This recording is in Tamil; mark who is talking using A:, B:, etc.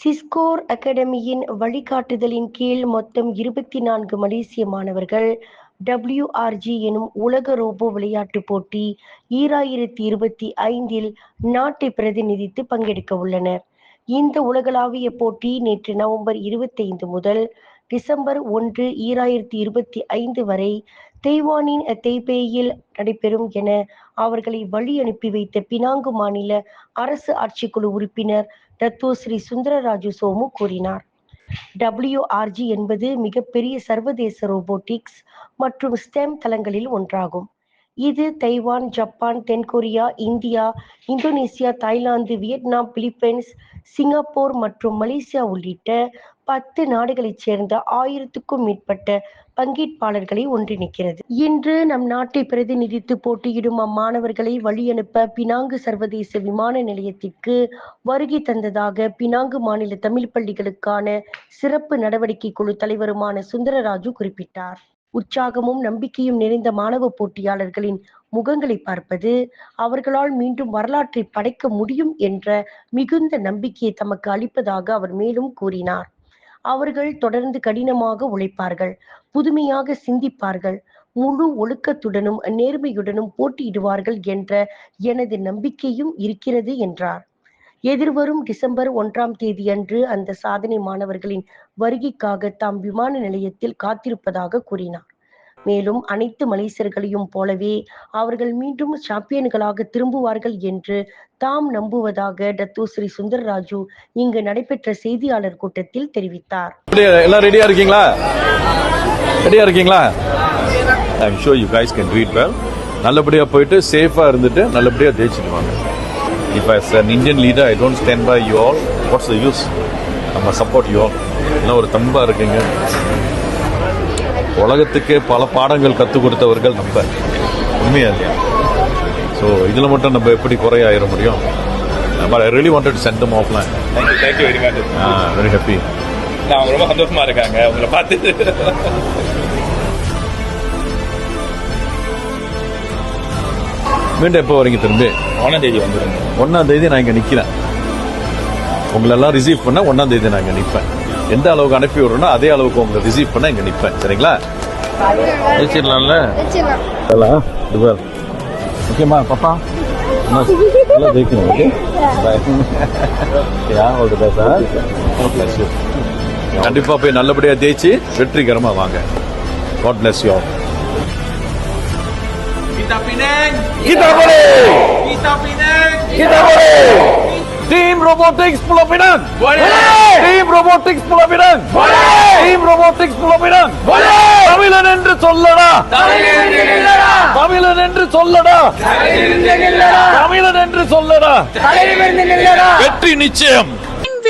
A: சிஸ்கோர் அகாடமியின் வழிகாட்டுதலின் கீழ் மொத்தம் இருபத்தி நான்கு மலேசிய மாணவர்கள் டபிள்யூஆர்ஜி எனும் உலக ரோபோ விளையாட்டு போட்டி ஈராயிரத்தி இருபத்தி ஐந்தில் நாட்டை பிரதிநிதித்து பங்கெடுக்க உள்ளனர். இந்த உலகளாவிய போட்டி நேற்று நவம்பர் இருபத்தைந்து முதல் டிசம்பர் ஒன்று ஈராயிரத்தி இருபத்தி ஐந்து வரை தெய்வானின் தெய்பேயில் நடைபெறும் என அவர்களை வழி அனுப்பி வைத்த பினாங்கு மாநில அரசு ஆட்சிக்குழு உறுப்பினர் டத்தோ ஸ்ரீ சுந்தரராஜு சோமு கூறினார். டபிள்யூஆர்ஜி என்பது மிகப்பெரிய சர்வதேச ரோபோட்டிக்ஸ் மற்றும் ஸ்டெம் தளங்களில் ஒன்றாகும். இது தைவான் ஜப்பான் தென்கொரியா India Indonesia Thailand Vietnam Philippines Singapore மற்றும் மலேசியா உள்ளிட்ட பத்து நாடுகளைச் சேர்ந்த ஆயிரத்துக்கும் மேற்பட்ட பங்கேற்பாளர்களை ஒன்றிணைக்கிறது. இன்று நம் நாட்டை பிரதிநிதித்து போட்டியிடும் அம்மாணவர்களை வழியனுப்ப பினாங்கு சர்வதேச விமான நிலையத்திற்கு வருகை தந்ததாக பினாங்கு மாநில தமிழ் பள்ளிகளுக்கான சிறப்பு நடவடிக்கை குழு தலைவருமான சுந்தரராஜு குறிப்பிட்டார். உற்சாகமும் நம்பிக்கையும் நிறைந்த மாணவ போட்டியாளர்களின் முகங்களை பார்ப்பது அவர்களால் மீண்டும் வரலாற்றை படைக்க முடியும் என்ற மிகுந்த நம்பிக்கையை தமக்கு அளிப்பதாக அவர் மேலும் கூறினார். அவர்கள் தொடர்ந்து கடினமாக உழைப்பார்கள் புதுமையாக சிந்திப்பார்கள் முழு ஒழுக்கத்துடனும் நேர்மையுடனும் போட்டியிடுவார்கள் என்ற எனது நம்பிக்கையும் இருக்கிறது என்றார். எதிர்வரும் டிசம்பர் ஒன்றாம் தேதியன்று அந்த சாதனை மாணவர்களின் வருகைக்காக தாம் விமான நிலையத்தில் காத்திருப்பதாக கூறினார். மேலும் அனைத்து மலேசியர்களையும் போலவே அவர்கள் மீண்டும் சாம்பியன்களாக திரும்புவார்கள் என்று தாம் நம்புவதாக டத்து ஸ்ரீ சுந்தரராஜு இங்கு நடைபெற்ற செய்தியாளர் கூட்டத்தில் தெரிவித்தார்.
B: எல்லாம் ரெடியா இருக்கீங்களா? ரெடியா இருக்கீங்களா? I'm show you guys can read well நல்லபடியா போயிட்டு சேஃபா இருந்துட்டு நல்லபடியா ஜெயிச்சுட்டு வாங்க. If as an Indian leader I don't stand by you all what's the use நம்ம சப்போர்ட் யூ ஆல் எல்லாம் ஒரு தம்பா இருக்கீங்க? உலகத்துக்கே பல பாடங்கள் கற்றுக் கொடுத்தவர்கள் நம்ம. உண்மையா? இல்லையா ஸோ இதில் மட்டும் நம்ம எப்படி குறையாயிர முடியும்? But I really wanted to send them offline
C: thank you thank you very much
B: very happy
C: அவங்க ரொம்ப சந்தோஷமா இருக்காங்க உங்களை பார்த்து.
B: மீண்டும் எப்போ வரீங்க திரும்பி?
C: ஒன்னாம் தேதி வந்துருங்க.
B: ஒன்னாம் தேதி நான் இங்க நிக்கிறேன். உங்களை எல்லாம் ரிசீவ் பண்ண ஒன்னாம் தேதி நான் இங்க நிப்பேன். எந்த அளவுக்கு அனுப்பி விடுறோனோ அதே அளவுக்கு உங்களை ரிசீவ் பண்ண இங்க நிப்பேன். சரிங்களா? வச்சிடலாம்ல ஓகேம்மா பாப்பா. நல்லா ஜெயிக்கணும் ஓகே? யா தி பெஸ்ட் கண்டிப்பா போய் நல்லபடியா ஜெயிச்சு வெற்றிகரமா வாங்க. God bless you
C: Kita Penang
B: Kita boleh!
C: Kita Penang
B: Kita boleh! Team Robotics Pulau Pinang!
C: Boleh!
B: Team Robotics Pulau Pinang!
C: Boleh!
B: Team Robotics Pulau Pinang!
C: Boleh!
B: தமிழன் என்று சொல்லடா தமிழன் என்று சொல்லடா தமிழன் என்று சொல்லடா வெற்றி நிச்சயம்